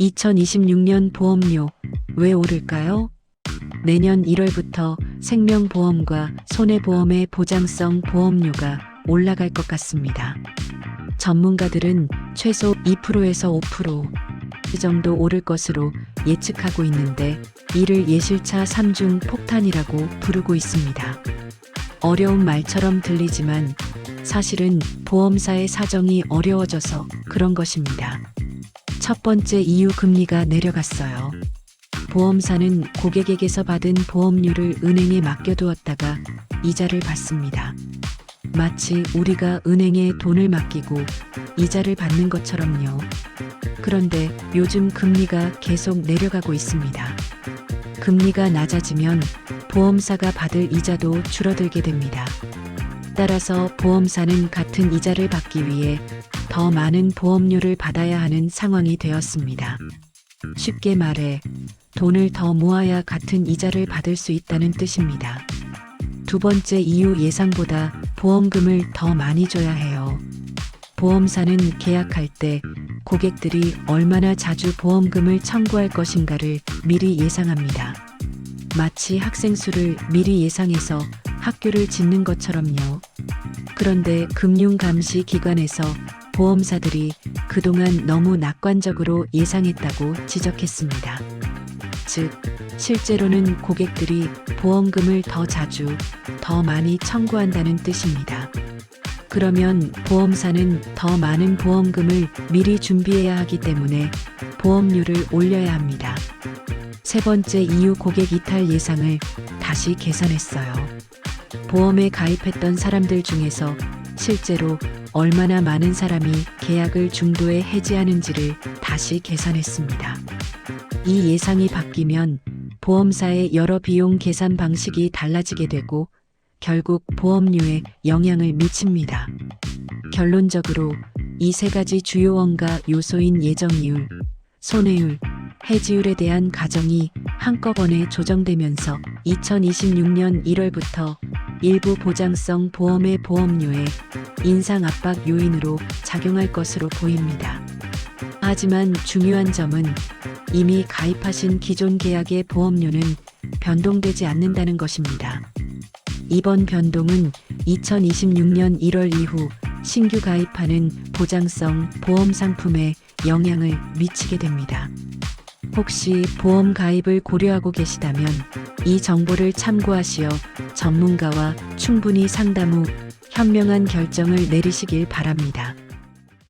2026년 보험료 왜 오를까요? 내년 1월부터 생명보험과 손해보험의 보장성 보험료가 올라갈 것 같습니다. 전문가들은 최소 2%에서 5%그 정도 오를 것으로 예측하고 있는데 이를 예실차 3중 폭탄이라고 부르고 있습니다. 어려운 말처럼 들리지만 사실은 보험사의 사정이 어려워져서 그런 것입니다. 첫 번째 이유 금리가 내려갔어요. 보험사는 고객에게서 받은 보험료를 은행에 맡겨두었다가 이자를 받습니다. 마치 우리가 은행에 돈을 맡기고 이자를 받는 것처럼요. 그런데 요즘 금리가 계속 내려가고 있습니다. 금리가 낮아지면 보험사가 받을 이자도 줄어들게 됩니다. 따라서 보험사는 같은 이자를 받기 위해 더 많은 보험료를 받아야 하는 상황이 되었습니다. 쉽게 말해 돈을 더 모아야 같은 이자를 받을 수 있다는 뜻입니다. 두 번째 이유 예상보다 보험금을 더 많이 줘야 해요. 보험사는 계약할 때 고객들이 얼마나 자주 보험금을 청구할 것인가를 미리 예상합니다. 마치 학생 수를 미리 예상해서 학교를 짓는 것처럼요. 그런데 금융감시 기관에서 보험사들이 그동안 너무 낙관적으로 예상했다고 지적했습니다. 즉, 실제로는 고객들이 보험금을 더 자주, 더 많이 청구한다는 뜻입니다. 그러면 보험사는 더 많은 보험금을 미리 준비해야 하기 때문에 보험료를 올려야 합니다. 세 번째 이유 고객 이탈 예상을 다시 계산했어요. 보험에 가입했던 사람들 중에서 실제로 얼마나 많은 사람이 계약을 중도에 해지하는지를 다시 계산했습니다. 이 예상이 바뀌면 보험사의 여러 비용 계산 방식이 달라지게 되고 결국 보험료에 영향을 미칩니다. 결론적으로 이 세 가지 주요 원가 요소인 예정이율, 손해율, 해지율에 대한 가정이 한꺼번에 조정되면서 2026년 1월부터 일부 보장성 보험의 보험료에 인상 압박 요인으로 작용할 것으로 보입니다. 하지만 중요한 점은 이미 가입하신 기존 계약의 보험료는 변동되지 않는다는 것입니다. 이번 변동은 2026년 1월 이후 신규 가입하는 보장성 보험 상품에 영향을 미치게 됩니다. 혹시 보험 가입을 고려하고 계시다면 이 정보를 참고하시어 전문가와 충분히 상담 후 현명한 결정을 내리시길 바랍니다.